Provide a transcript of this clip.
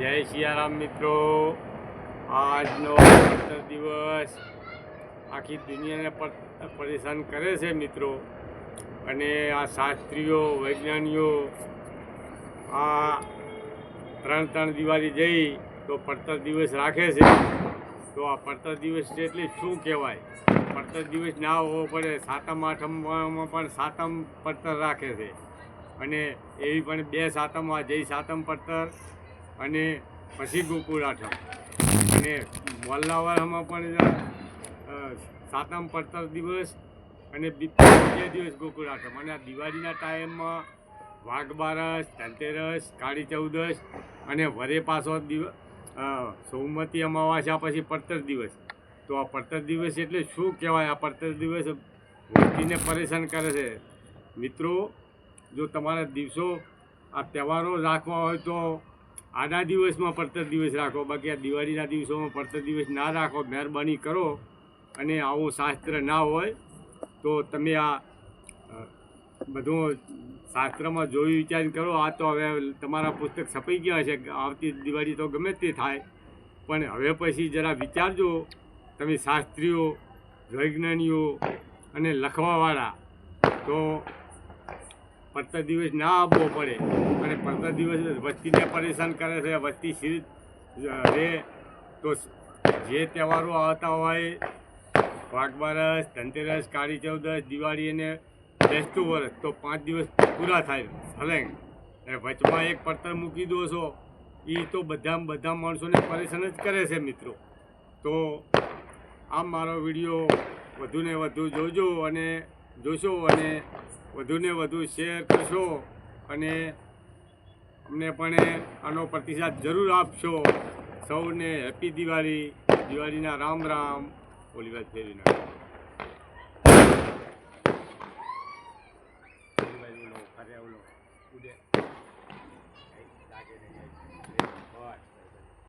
જય સિયારામ મિત્રો. આજનો પંદર દિવસ આખી દુનિયાને પર- પરેશાન કરે છે મિત્રો. અને આ શાસ્ત્રીઓ, વૈજ્ઞાનિકો આ ત્રણ ત્રણ દિવાળી જઈ તો પડતર દિવસ રાખે છે. તો આ પડતર દિવસ એટલે શું કહેવાય? પડતર દિવસ ના હોવો પડે, સાતમ, આઠમમાં પણ સાતમ પડતર રાખે છે. અને એવી પણ બે સાતમ, આ જય સાતમ પડતર અને પછી ગોકુળ આઠમ. અને મોલ્લાવાળામાં પણ સાતમ પડતર દિવસ અને બીજે દિવસ ગોકુળ આઠમ. અને આ દિવાળીના ટાઈમમાં વાઘ બારસ, ધનતેરસ, કાળી ચૌદસ અને વરે પાછો દિવસ સોમવતી અમાવાસ્યા પછી પડતર દિવસ. તો આ પડતર દિવસ એટલે શું કહેવાય? આ પડતર દિવસ વ્યક્તિને પરેશાન કરે છે. મિત્રો, જો તમારા દિવસો આ તહેવારો રાખવા હોય તો આના દિવસમાં પડતર દિવસ રાખો, બાકી આ દિવાળીના દિવસોમાં પડતર દિવસ ના રાખો, મહેરબાની કરો અને આવું શાસ્ત્ર ના હોય તો તમે આ બધું શાસ્ત્રમાં જોઈ વિચાર કરો. આ તો હવે તમારા પુસ્તક છપાઈ ગયા છે, આવતી દિવાળી તો ગમે તે થાય. પણ હવે પછી જરા વિચારજો, તમે શાસ્ત્રીઓ વૈજ્ઞાનીઓ અને લખવાવાળા, તો પડતર દિવસ ના આપવો પડે. અને પડતર દિવસ વસ્તીને પરેશાન કરે છે, વસ્તી સ્થિર રહે તો જે તહેવારો આવતા હોય વાઘબારસ ધનતેરસ, કાળી ચૌદસ, દિવાળી અને બેસતું વર્ષ તો પાંચ દિવસ પૂરા થાય સલેંગ અને વચમાં એક પડતર મૂકી દો છો એ તો બધા બધા માણસોને પરેશાન જ કરે છે મિત્રો. તો આ મારો વીડિયો વધુને વધુ જોજો અને જોશો અને વધુને વધુ શેર કરશો અને અમને પણ આનો પ્રતિસાદ જરૂર આપશો. સૌને હેપી દિવાળી. દિવાળીના રામ રામ. ઓલી વાત ફેરી નાખો.